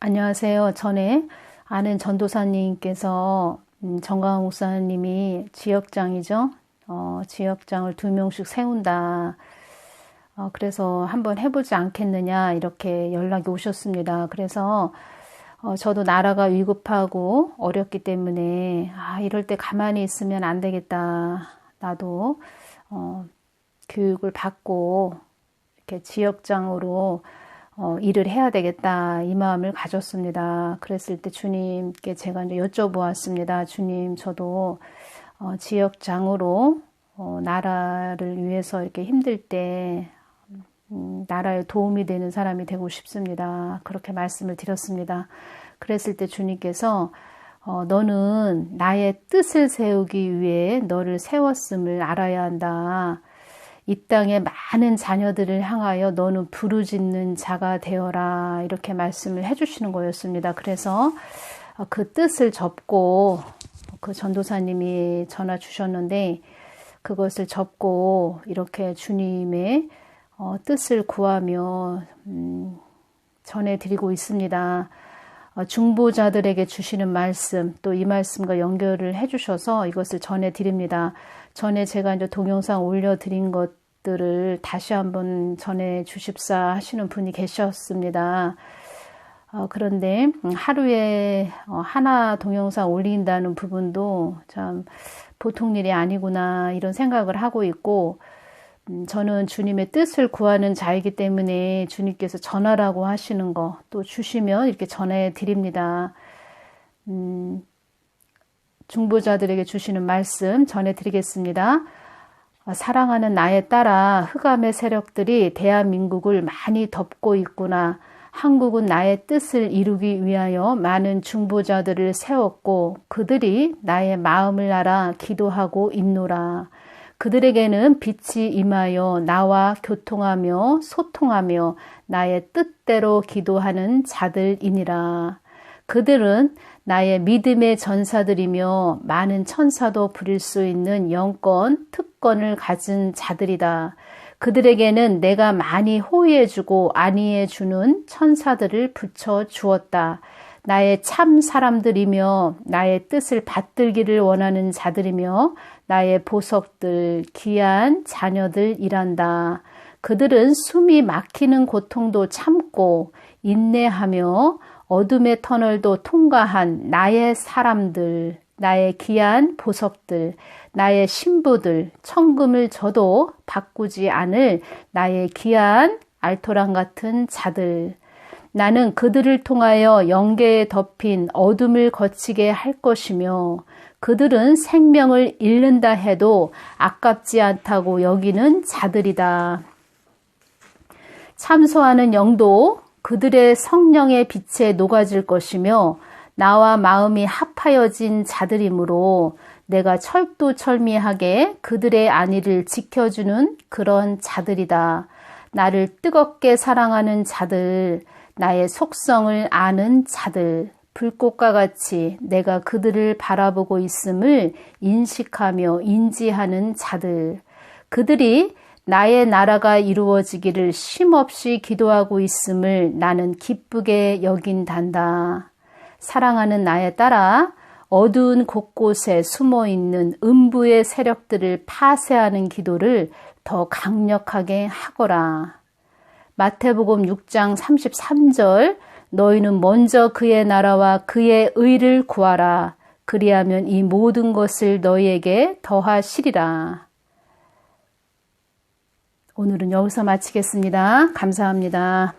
안녕하세요. 전에 아는 전도사님께서 음, 정강호 목사님이 지역장이죠. 어, 지역장을 두 명씩 세운다. 어, 그래서 한번 해보지 않겠느냐 이렇게 연락이 오셨습니다. 그래서 어, 저도 나라가 위급하고 어렵기 때문에 아 이럴 때 가만히 있으면 안 되겠다. 나도 어, 교육을 받고 이렇게 지역장으로 어, 일을 해야 되겠다 이 마음을 가졌습니다. 그랬을 때 주님께 제가 이제 여쭤보았습니다. 주님 저도 어, 지역장으로 어, 나라를 위해서 이렇게 힘들 때 음, 나라에 도움이 되는 사람이 되고 싶습니다. 그렇게 말씀을 드렸습니다. 그랬을 때 주님께서 어, 너는 나의 뜻을 세우기 위해 너를 세웠음을 알아야 한다. 이 땅의 많은 자녀들을 향하여 너는 부르짖는 자가 되어라 이렇게 말씀을 해주시는 거였습니다. 그래서 어, 그 뜻을 접고 그 전도사님이 전화 주셨는데 그것을 접고 이렇게 주님의 어, 뜻을 구하며 음, 전해드리고 있습니다. 어, 중보자들에게 주시는 말씀 또 이 말씀과 연결을 해주셔서 이것을 전해드립니다. 전에 제가 이제 동영상 올려드린 것들을 다시 한번 전해 주십사 하시는 분이 계셨습니다. 어, 그런데 하루에 어, 하나 동영상 올린다는 부분도 참 보통 일이 아니구나 이런 생각을 하고 있고 음, 저는 주님의 뜻을 구하는 자이기 때문에 주님께서 전하라고 하시는 거 또 주시면 이렇게 전해 드립니다. 음, 중보자들에게 주시는 말씀 전해 드리겠습니다. 어, 사랑하는 나에 따라 흑암의 세력들이 대한민국을 많이 덮고 있구나. 한국은 나의 뜻을 이루기 위하여 많은 중보자들을 세웠고 그들이 나의 마음을 알아 기도하고 있노라. 그들에게는 빛이 임하여 나와 교통하며 소통하며 나의 뜻대로 기도하는 자들이니라. 그들은 나의 믿음의 전사들이며 많은 천사도 부릴 수 있는 영권, 특권을 가진 자들이다. 그들에게는 내가 많이 호의해주고 안위해주는 천사들을 붙여 주었다. 나의 참 사람들이며 나의 뜻을 받들기를 원하는 자들이며 나의 보석들, 귀한 자녀들이란다. 그들은 숨이 막히는 고통도 참고 인내하며 어둠의 터널도 통과한 나의 사람들, 나의 귀한 보석들, 나의 신부들, 청금을 저도 바꾸지 않을 나의 귀한 알토란 같은 자들. 나는 그들을 통하여 영계에 덮인 어둠을 거치게 할 것이며 그들은 생명을 잃는다 해도 아깝지 않다고 여기는 자들이다. 참소하는 영도 그들의 성령의 빛에 녹아질 것이며 나와 마음이 합하여진 자들이므로 내가 철두철미하게 그들의 안위를 지켜주는 그런 자들이다. 나를 뜨겁게 사랑하는 자들, 나의 속성을 아는 자들, 불꽃과 같이 내가 그들을 바라보고 있음을 인식하며 인지하는 자들, 그들이 나의 나라가 이루어지기를 쉼없이 기도하고 있음을 나는 기쁘게 여긴단다. 사랑하는 나에 따라 어두운 곳곳에 숨어 있는 음부의 세력들을 파쇄하는 기도를 더 강력하게 하거라. 마태복음 6장 33절 너희는 먼저 그의 나라와 그의 의를 구하라. 그리하면 이 모든 것을 너희에게 더하시리라. 오늘은 여기서 마치겠습니다. 감사합니다.